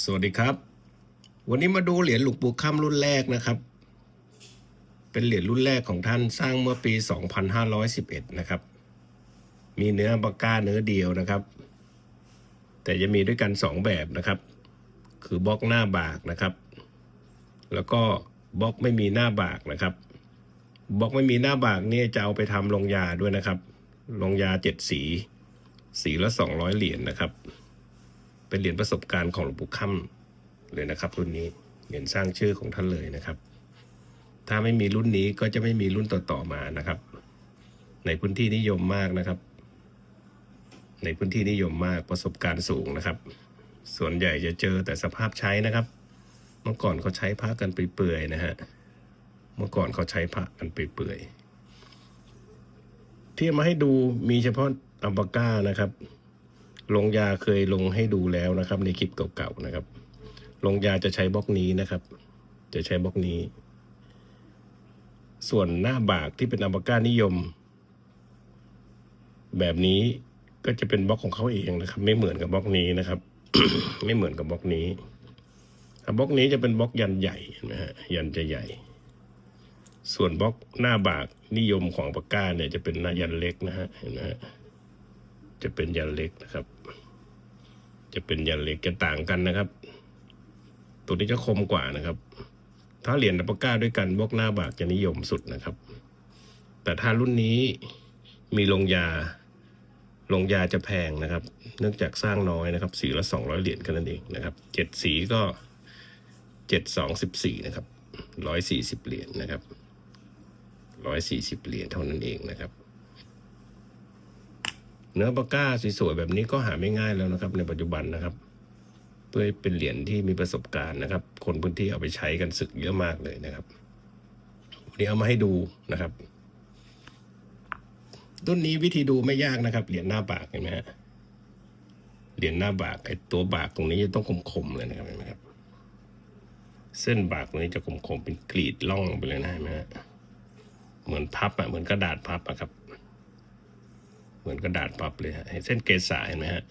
สวัสดีครับ วันนี้มาดูเหรียญหลวงปู่ค่ำรุ่นแรกนะครับ เป็นเหรียญรุ่นแรกของท่านสร้างเมื่อปี 2511 นะครับ มีเนื้อปากกาเนื้อเดียวนะครับ แต่จะมีด้วยกัน 2 แบบนะครับ คือบล็อกหน้าบากนะครับ แล้วก็บล็อกไม่มีหน้าบากนะครับบล็อกไม่มีหน้าบากนี่จะเอาไปทำลงยาด้วยนะครับลงยาเจ็ดสี สีละ200เหรียญนะครับ เป็นเหรียญประสบการณ์ของหลวงปู่ค่ำเลยนะครับ รุ่นนี้เหรียญสร้างชื่อของท่านเลยนะครับ ถ้าไม่มีรุ่นนี้ก็จะไม่มีรุ่นต่อๆมานะครับ ในพื้นที่นิยมมากนะครับ ในพื้นที่นิยมมากประสบการณ์สูงนะครับ ส่วนใหญ่จะเจอแต่สภาพใช้นะครับ เมื่อก่อนเขาใช้ผ้ากันเปื่อยๆนะฮะเมื่อก่อนเขาใช้ผ้ากันเปื่อยๆที่มาให้ดูมีเฉพาะอัลปาก้านะครับ ลงยาเคยลงให้ดูแล้วนะครับ ในคลิปเก่าๆนะครับ ลงยาจะใช้บล็อกนี้นะครับ จะใช้บล็อกนี้ ส่วนหน้าบากที่เป็นอัลปาก้านิยม แบบนี้ก็จะเป็นบล็อกของเขาเองนะครับ ไม่เหมือนกับบล็อกนี้นะครับ ไม่เหมือนกับบล็อกนี้บล็อกนี้จะเป็นบล็อกยันใหญ่เห็นไหมฮะยันจะใหญ่ ส่วนบล็อกหน้าบากนิยมของปากกาเนี่ยจะเป็นหน้ายันเล็กนะฮะเห็นไหมฮะ จะเป็นยันเล็กนะครับ จะเป็นยันเล็กจะต่างกันนะครับ ตัวนี้จะคมกว่านะครับ ถ้าเหรียญอัปก้าด้วยกันบล็อกหน้าบากจะนิยมสุดนะครับ แต่ถ้ารุ่นนี้มีลงยาลงยาจะแพงนะครับ เนื่องจากสร้างน้อยนะครับสีละสองร้อยเหรียญกันนั่นเองนะครับเจ็ดสีก็เจ็ดสองสิบสี่นะครับร้อยสี่สิบเหรียญนะครับร้อยสี่สิบเหรียญเท่านั้นเองนะครับ เนื้อปากกาสวยๆแบบนี้ก็หาไม่ง่ายแล้วนะครับ ในปัจจุบันนะครับ เพื่อเป็นเหรียญที่มีประสบการณ์นะครับ คนพื้นที่เอาไปใช้กันศึกเยอะมากเลยนะครับวันนี้เอามาให้ดูนะครับรุ่นนี้วิธีดูไม่ยากนะครับ เหรียญหน้าบากเห็นไหมฮะเหรียญหน้าบากไอ้ตัวบากตรงนี้จะต้องคมๆเลยนะครับเห็นไหมครับ เส้นบากตรงนี้จะคมๆเป็นกรีดล่องไปเลยนะเห็นไหมฮะเหมือนพับอะเหมือนกระดาษพับอะครับ เหมือนกระดาษพับเลยฮะเส้นเกษาเห็นไหมฮะ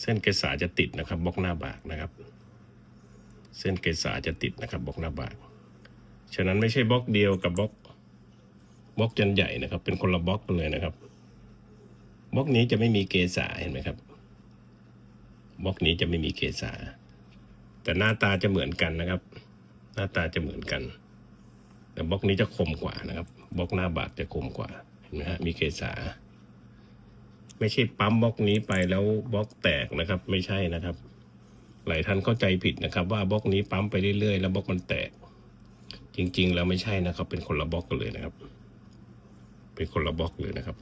เส้นเกษาจะติดนะครับบล็อกหน้าบากนะครับ เส้นเกษาจะติดนะครับบล็อกหน้าบากฉะนั้นไม่ใช่บล็อกเดียวกับบล็อกบล็อกจันใหญ่นะครับ เป็นคนละบล็อกกันเลยนะครับบล็อกนี้จะไม่มีเกษาเห็นไหมครับบล็อกนี้จะไม่มีเกษาแต่หน้าตาจะเหมือนกันนะครับ หน้าตาจะเหมือนกัน แต่บล็อกนี้จะคมกว่านะครับบล็อกหน้าบากจะคมกว่า นไหมฮะมีเกษา ไม่ใช่ปั๊มบล็อกนี้ไปแล้วบล็อกแตกนะครับ ไม่ใช่นะครับ หลายท่านเข้าใจผิดนะครับ ว่าบล็อกนี้ปั๊มไปเรื่อยๆแล้วบล็อกมันแตก จริง ๆ แล้วไม่ใช่นะครับ เป็นคนละบล็อกกันเลยนะครับ เป็นคนละบล็อกเลยนะครับ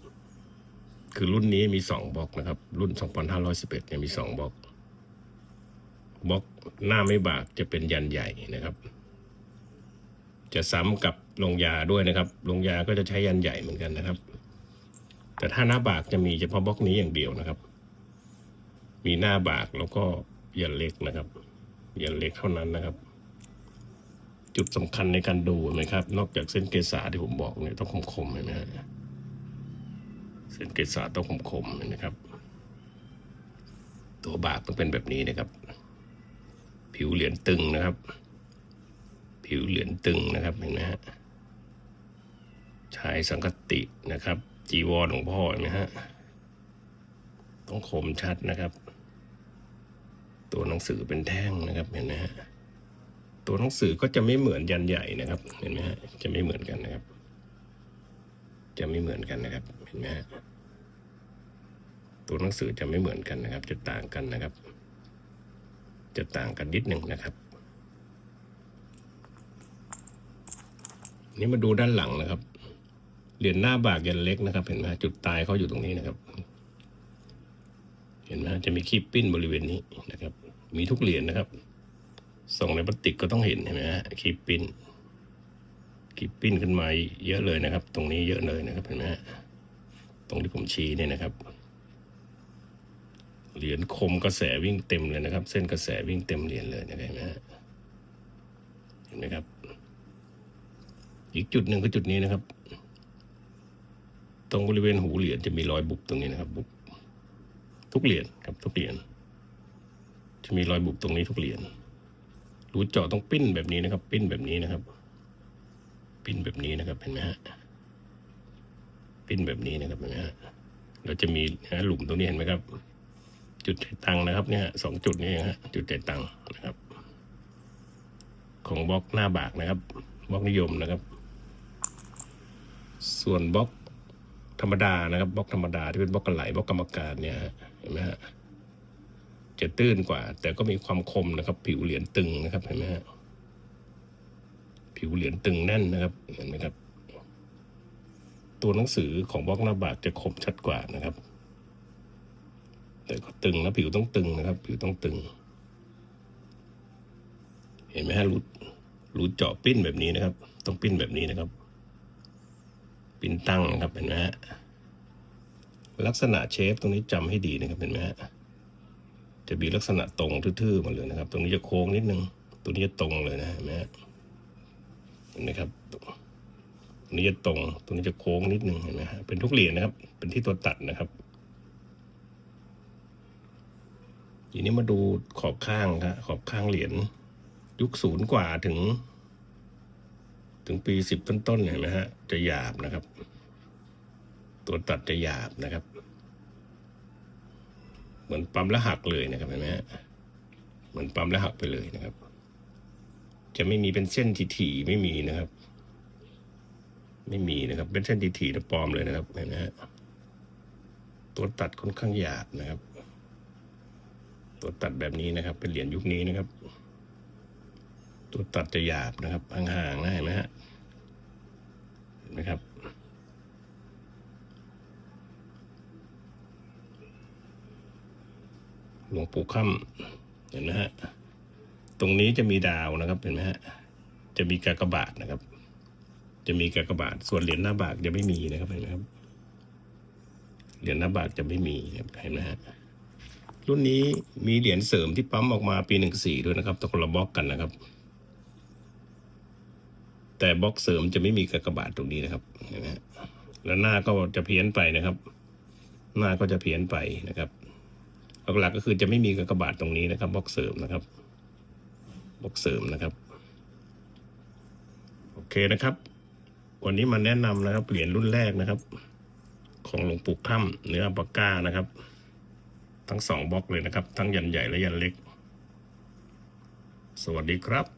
คือรุ่นนี้มีสองบล็อกนะครับ รุ่น2511เนี่ยมีสองบล็อกบล็อกหน้าไม่บากจะเป็นยันใหญ่นะครับ จะซ้ำกับ ลงยาด้วยนะครับ ลงยาก็จะใช้ยันใหญ่เหมือนกันนะครับ แต่ถ้าหน้าบากจะมีเฉพาะบล็อกนี้อย่างเดียวนะครับ มีหน้าบากแล้วก็ยันเล็กนะครับยันเล็กเท่านั้นนะครับ จุดสำคัญในการดูนไหมครับ นอกจากเส้นเกษาที่ผมบอกเนี่ยต้องคมๆเห็นไหมฮะเส้นเกษาต้องคมๆเห็นไหมครับ ตัวบากต้องเป็นแบบนี้นะครับ ผิวเหรียญตึงนะครับ ผิวเหรียญตึงนะครับเห็นไหมฮะ ชายสังคตินะครับ จีวรหลวงพ่อเห็นไหมฮะต้องคมชัดนะครับ ตัวหนังสือเป็นแท่งนะครับเห็นไหมฮะตัวหนังสือก็จะไม่เหมือนยันใหญ่นะครับ เห็นไหมฮะจะไม่เหมือนกันนะครับ จะไม่เหมือนกันนะครับ เห็นไหมฮะตัวหนังสือจะไม่เหมือนกันนะครับ จะต่างกันนะครับ จะต่างกันนิดหนึ่งนะครับ นี่มาดูด้านหลังนะครับ เหรียญหน้าบากยันเล็กนะครับ เห็นไหมจุดตายเขาอยู่ตรงนี้นะครับ เห็นไหมจะมีคีบปิ้นบริเวณนี้นะครับ มีทุกเหรียญนะครับ ส่งในพลาสติกก็ต้องเห็นเห็นไหมฮะคีบปิ้นคีบปิ้นขึ้นมาเยอะเลยนะครับ ตรงนี้เยอะเลยนะครับเห็นไหมฮะตรงที่ผมชี้เนี่ยนะครับเหรียญคมกระแสวิ่งเต็มเลยนะครับ เส้นกระแสวิ่งเต็มเหรียญเลยนะครับเห็นไหมฮะเห็นไหมครับ อีกจุดหนึ่งคือจุดนี้นะครับ รงบริเวณหูเหรียญจะมีรอยบุบตรงนี้นะครับ บุบทุกเหรียญครับทุกเหรียญจะมีรอยบุบตรงนี้ทุกเหรียญรูเจาะต้องปิ้นแบบนี้นะครับ ปิ้นแบบนี้นะครับ ปิ้นแบบนี้นะครับเห็นไหมฮะปิ้นแบบนี้นะครับเห็นไหมฮะเราจะมีนะหลุมตรงนี้เห็นไหมครับ จุดจ่ายตังค์นะครับเนี่ยสองจุดนี้ฮะจุดจ่ายตังค์นะครับ ของบล็อกหน้าบากนะครับบล็อกนิยมนะครับ ส่วนบล็อก ธรรมดานะครับบล็อกธรรมดาที่เป็นบล็อกกระไหลบล็อกกรรมการเนี่ยเห็นไหมฮะจะตื้นกว่า แต่ก็มีความคมนะครับ ผิวเหรียญตึงนะครับเห็นไหมฮะผิวเหรียญตึงแน่นนะครับเห็นไหมครับ ตัวหนังสือของบล็อกหน้าบากจะคมชัดกว่านะครับ แต่ก็ตึงนะผิวต้องตึงนะครับ ผิวต้องตึง เห็นไหมฮะรูรูเจาะปิ้นแบบนี้นะครับ ต้องปิ้นแบบนี้นะครับ ปิ้นตั้งครับเห็นไหมฮะลักษณะเชฟตรงนี้จำให้ดีนะครับเห็นไหมฮะจะมีลักษณะตรงทื่อๆมาเลยนะครับ ตรงนี้จะโค้งนิดนึงตัวนี้จะตรงเลยนะเห็นไหมเห็นไหมครับตรงนี้จะตรงตรงนี้จะโค้งนิดนึงเห็นไหมฮะเป็นทุกเหรียญนะครับ เป็นที่ตัวตัดนะครับทีนี้มาดูขอบข้างครับขอบข้างเหรียญยุคศูนย์กว่าถึง ถึงปีสิบต้นๆเห็นไหมฮะ จะหยาบนะครับ ตัวตัดจะหยาบนะครับ เหมือนปั๊มแล้วหักเลยนะครับเห็นไหมฮะเหมือนปั๊มแล้วหักไปเลยนะครับ จะไม่มีเป็นเส้นถี่ๆไม่มีนะครับ ไม่มีนะครับ เป็นเส้นถี่ๆแล้วปลอมเลยนะครับเห็นไหมฮะตัวตัดค่อนข้างหยาบนะครับ ตัวตัดแบบนี้นะครับ เป็นเหรียญยุคนี้นะครับ ตัวตัดจะหยาบนะครับห่างๆนะเห็นไหมฮะเห็นไหมครับ หลวงปู่ค่ำเห็นไหมฮะตรงนี้จะมีดาวนะครับเห็นไหมฮะจะมีกากบาทนะครับ จะมีกากบาทส่วนเหรียญหน้าบากจะไม่มีนะครับเห็นไหมครับเหรียญหน้าบากจะไม่มีครับเห็นไหมฮะรุ่นนี้มีเหรียญเสริมที่ปั๊มออกมาปีหนึ่งสี่ด้วยนะครับตะคนละบล็อกกันนะครับ แต่บล็อกเสริมจะไม่มีกากบาทตรงนี้นะครับเห็นไหมแล้วหน้าก็จะเพี้ยนไปนะครับ หน้าก็จะเพี้ยนไปนะครับหลักๆก็คือจะไม่มีกากบาทตรงนี้นะครับบล็อกเสริมนะครับบล็อกเสริมนะครับ โอเคนะครับ วันนี้มาแนะนำนะครับเหรียญรุ่นแรกนะครับ ของหลวงปู่ถ้ำเนื้ออัลปาก้านะครับ ทั้งสองบล็อกเลยนะครับ ทั้งยันใหญ่และยันเล็ก สวัสดีครับ